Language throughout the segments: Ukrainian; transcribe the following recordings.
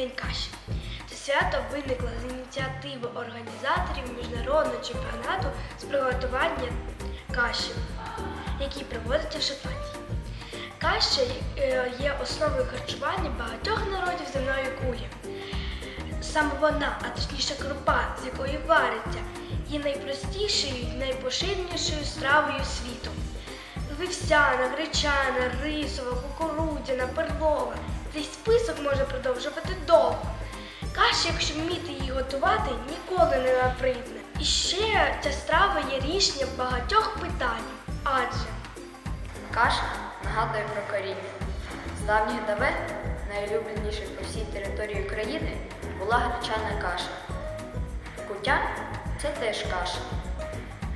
День каші. Це свято виникло з ініціативи організаторів міжнародного чемпіонату з приготування каші, який проводиться в Шотландії. Каша е, є основою харчування багатьох народів земної кулі. Саме вона, а точніше крупа, з якої вариться, є найпростішою і найпоширенішою стравою світу. Вівсяна, гречана, рисова, кукурудзяна, перлова. Цей список може продовжувати довго. Каша, якщо вміти її готувати, ніколи не набридне. І ще ця страва є рішенням багатьох питань. Адже Каша нагадує про коріння. З давніх давен найулюбленішою по всій території України була гречана каша. Кутя це теж каша.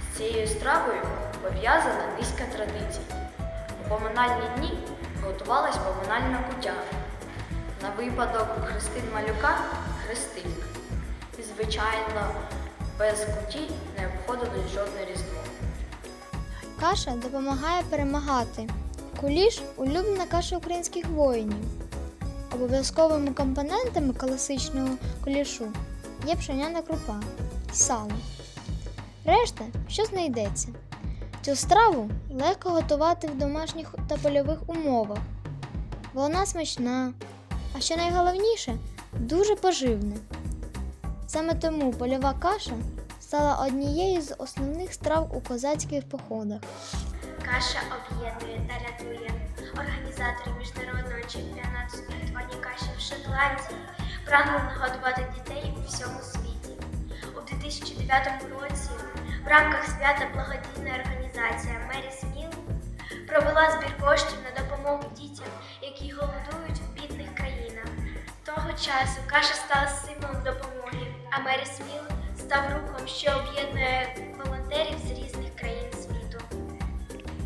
З цією стравою пов'язана низка традицій. У поминальні дні готувалась поминальна кутя. На випадок хрестин малюка хрестильник. І, звичайно, без куті не обходилось жодне різдво. Каша допомагає перемагати. Куліш улюблена каша українських воїнів. Обов'язковими компонентами класичного кулішу є пшеняна крупа сало. Решта, що знайдеться. Цю страву легко готувати в домашніх та польових умовах. Вона смачна, а що найголовніше, дуже поживна. Саме тому польова каша стала однією з основних страв у козацьких походах. Каша об'єднує та рятує. Організатори міжнародного чемпіонату з приготування каші в Шотландії прагнули нагодувати дітей у всьому світі. У 2009 році в рамках свята благодійна організація Мері Сміл провела збір коштів на допомогу дітям, які голодують часу каша стала символом допомоги, а Мері Сміл став рухом, що об'єднує волонтерів з різних країн світу.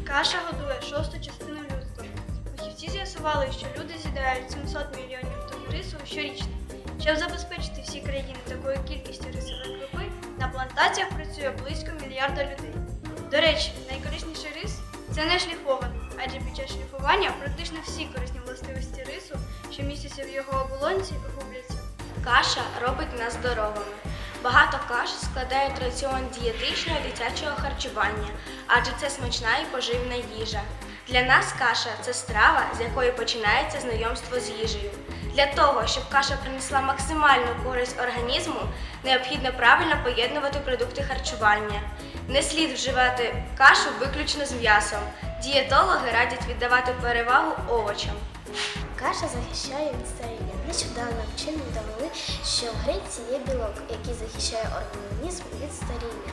Каша годує шосту частину людства. Фахівці з'ясували, що люди з'їдають 700 мільйонів тонн рису щорічно. Щоб забезпечити всі країни такою кількістю рисової крупи, на плантаціях працює близько мільярда людей. До речі, найкорисніший рис це не шліфований, адже під час шліфування практично всі корисні властивості рису, що містяться в його оболонці, губляться. Каша робить нас здоровими. Багато каш складають раціон дієтичного дитячого харчування, адже це смачна і поживна їжа. Для нас каша це страва, з якої починається знайомство з їжею. Для того, щоб каша принесла максимальну користь організму, необхідно правильно поєднувати продукти харчування. Не слід вживати кашу виключно з м'ясом. Дієтологи радять віддавати перевагу овочам. Каша захищає від старіння. Нещодавно вчені довели, що в гречці є білок, який захищає організм від старіння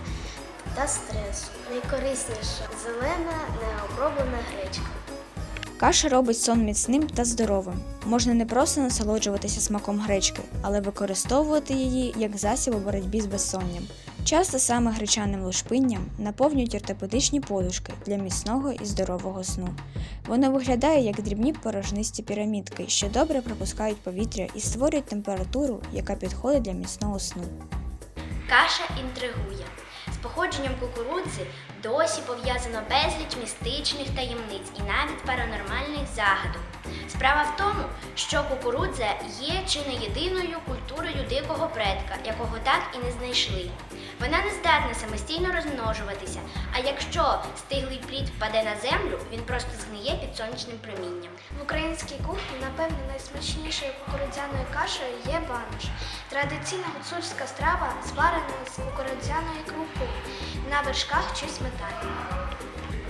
та стресу. Найкорисніша зелена необроблена гречка. Каша робить сон міцним та здоровим. Можна не просто насолоджуватися смаком гречки, але використовувати її як засіб у боротьбі з безсонням. Часто саме гречаним лушпинням наповнюють ортопедичні подушки для міцного і здорового сну. Воно виглядає як дрібні порожнисті пірамідки, що добре пропускають повітря і створюють температуру, яка підходить для міцного сну. Каша інтригує. З походженням кукурудзи досі пов'язано безліч містичних таємниць і навіть паранормальних загадок. Справа в тому, що кукурудза є чи не єдиною культурою дикого предка, якого так і не знайшли. Вона не здатна самостійно розмножуватися, а якщо стиглий плід впаде на землю, він просто згниє під сонячним промінням. В українській кухні, напевно, найсмачнішою кукурудзяною кашею є банош. Традиційна гуцульська страва зварена з кукурудзяної крупи на вершках чи сметані.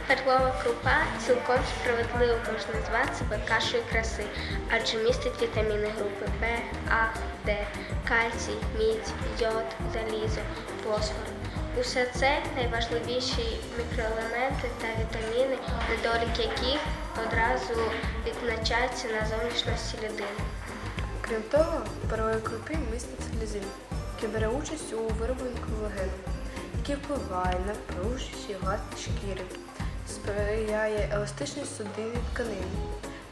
Перлова крупа цілком справедливо можна назвати себе кашею краси, адже містить вітаміни групи В, А, Д, кальцій, мідь, йод, залізо, фосфор. Усе це найважливіші мікроелементи та вітаміни, недолік яких одразу відзначаються на зовнішності людини. Крім того, в паровій крупі міститься глізин, який бере участь у виробленні колагену, який впливає на пружність і гладкість шкіри, сприяє еластичності судинних тканин,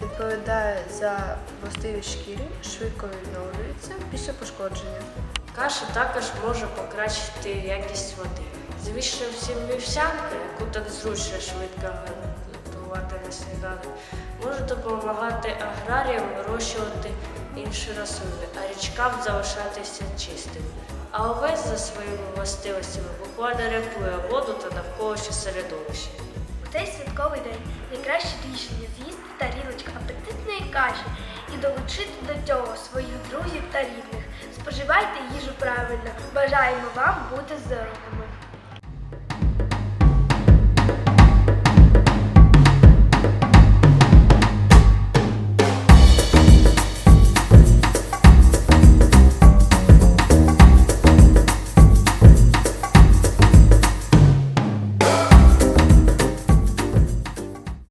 відповідає за властивість шкіри, швидко відновлюється після пошкодження. Каша також може покращити якість води. Звісно, всім вівсянка, яку так зручно швидко смакувати на сніданок, може допомагати аграріям вирощувати інші рослини, а річкам залишатися чистими. А овець за своїми властивостями буквально рятує воду та навколишнє середовище. Цей святковий день найкраще рішення з'їсти тарілочку апетитної каші і долучити до цього своїх друзів та рідних. Споживайте їжу правильно. Бажаємо вам бути здоровими.